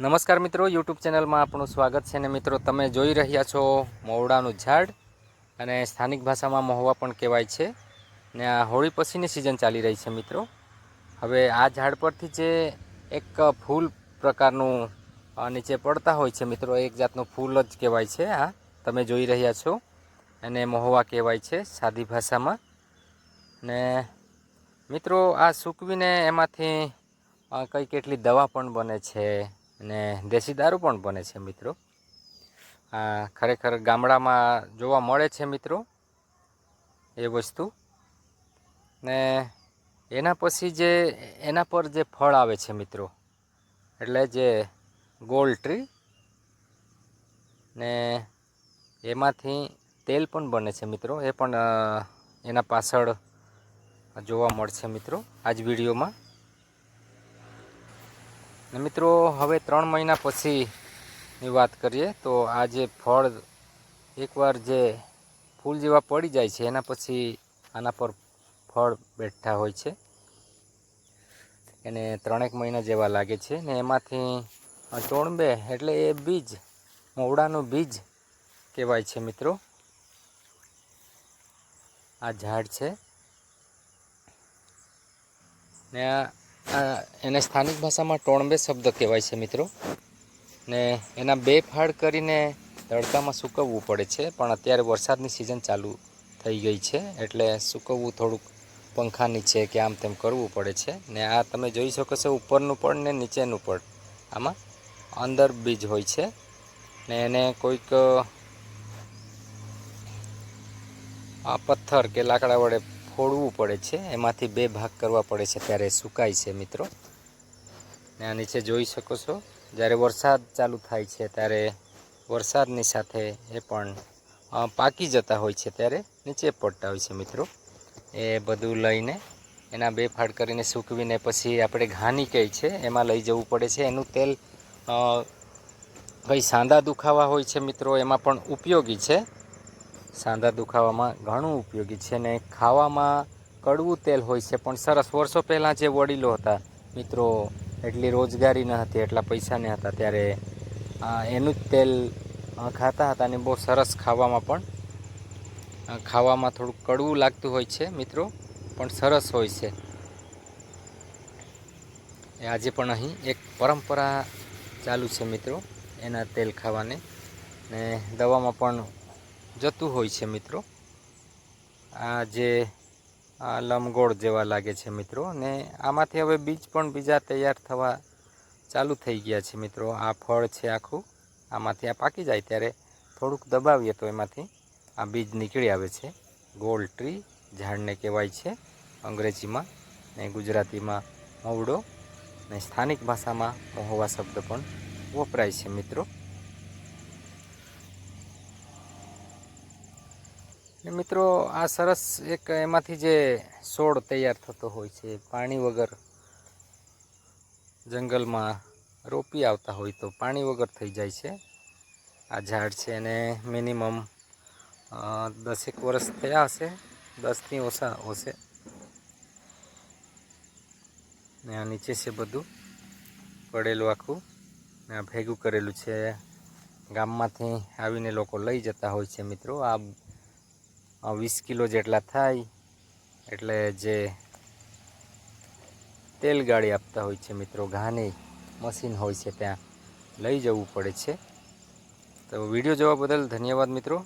નમસ્કાર મિત્રો યુટ્યુબ ચેનલમાં આપણું સ્વાગત છે ને મિત્રો, તમે જોઈ રહ્યા છો મહુડાનું ઝાડ અને સ્થાનિક ભાષામાં મહુવા પણ કહેવાય છે. ને આ હોળી પછીની સિઝન ચાલી રહી છે મિત્રો. હવે આ ઝાડ પરથી જે એક ફૂલ પ્રકારનું નીચે પડતા હોય છે મિત્રો, એક જાતનું ફૂલ જ કહેવાય છે આ. તમે જોઈ રહ્યા છો અને મહુવા કહેવાય છે સાદી ભાષામાં. ને મિત્રો, આ સૂકવીને એમાંથી કંઈ કેટલી દવા પણ બને છે. અને દેશી દારૂ પણ બને છે મિત્રો. આ ખરેખર ગામડામાં જોવા મળે છે મિત્રો એ વસ્તુ. ને એના પછી જે, એના પર જે ફળ આવે છે મિત્રો, એટલે જે ગોલ ટ્રી ને એમાંથી તેલ પણ બને છે મિત્રો. એ પણ એના પાછળ જોવા મળશે મિત્રો આજ વિડીયોમાં. ને મિત્રો, હવે ત્રણ મહિના પછીની વાત કરીએ, તો આ જે ફળ એકવાર જે ફૂલ જેવા પડી જાય છે, એના પછી આના પર ફળ બેઠા હોય છે. એને ત્રણેક મહિના જેવા લાગે છે ને એમાંથી આ ટોણબે એટલે એ બીજ, મોવડાનું બીજ કહેવાય છે મિત્રો. આ ઝાડ છે. ને એને સ્થાનિક ભાષામાં ટોણબે શબ્દ કહેવાય છે, મિત્રો. ને એના બે ફાળ કરીને તડકામાં સૂકવવું પડે છે, પણ અત્યારે વરસાદની સિઝન ચાલુ થઈ ગઈ છે, એટલે સૂકવવું થોડુંક પંખા નીચે કે આમ તેમ કરવું પડે છે. ને આ તમે જોઈ શકો છો, ઉપરનું પડ ને નીચેનું પડ. આમાં અંદર બીજ હોય છે. ને એને કોઈક પથ્થર કે લાકડા વડે ફોડવું પડે છે. એમાંથી બે ભાગ કરવા પડે છે ત્યારે સુકાય છે મિત્રો. ને આ નીચે જોઈ શકો છો, જ્યારે વરસાદ ચાલુ થાય છે ત્યારે વરસાદની સાથે એ પણ પાકી જતા હોય છે ત્યારે નીચે પડતા હોય છે મિત્રો. એ બધું લઈને એના બે ફાડ કરીને સૂકવીને પછી આપણે ઘાની કહે છે એમાં લઈ જવું પડે છે. એનું તેલ કંઈ સાંદા દુખાવા હોય છે મિત્રો, એમાં પણ ઉપયોગી છે. સાંધા દુખાવામાં ઘણું ઉપયોગી છે ને ખાવામાં કડવું તેલ હોય છે, પણ સરસ. વર્ષો પહેલાં જે વડીલો હતા, મિત્રો, એટલી રોજગારી ન હતી, એટલા પૈસા ન હતા, ત્યારે એનું જ તેલ ખાતા હતા અને બહુ સરસ ખાવામાં પણ ખાવામાં થોડું કડવું લાગતું હોય છે, મિત્રો, પણ સરસ હોય છે. એ આજે પણ અહીં એક પરંપરા ચાલુ છે, મિત્રો, એના તેલ ખાવાને. ને દવામાં પણ જતું હોય છે મિત્રો. આ જે, આ લંબગોળ જેવા લાગે છે મિત્રો. ને આમાંથી હવે બીજ પણ બીજા તૈયાર થવા ચાલુ થઈ ગયા છે મિત્રો. આ ફળ છે આખું. આમાંથી આ પાકી જાય ત્યારે થોડુંક દબાવીએ તો એમાંથી આ બીજ નીકળી આવે છે. ગોળ ટ્રી, ઝાડને કહેવાય છે અંગ્રેજીમાં. ને ગુજરાતીમાં મવડો. ને સ્થાનિક ભાષામાં મહોવા શબ્દ પણ વપરાય છે મિત્રો. મિત્રો, આ સરસ એક એમાંથી જે છોડ તૈયાર થતો હોય છે, પાણી વગર જંગલમાં રોપી આવતા હોય તો પાણી વગર થઈ જાય છે. આ ઝાડ છે એને મિનિમમ દસેક વર્ષ થયા હશે, દસથી ઓછા હશે. ને આ નીચે છે બધું પડેલું આખું. ને આ ભેગું કરેલું છે. ગામમાંથી આવીને લોકો લઈ જતા હોય છે મિત્રો. આ આ વીસ કિલો જેટલા થાય, એટલે જે તેલ ગાડી આપતા હોય છે મિત્રો, ઘાની મશીન હોય છે ત્યાં, લઈ જવું પડે છે. તો વીડિયો જોવા બદલ ધન્યવાદ મિત્રો.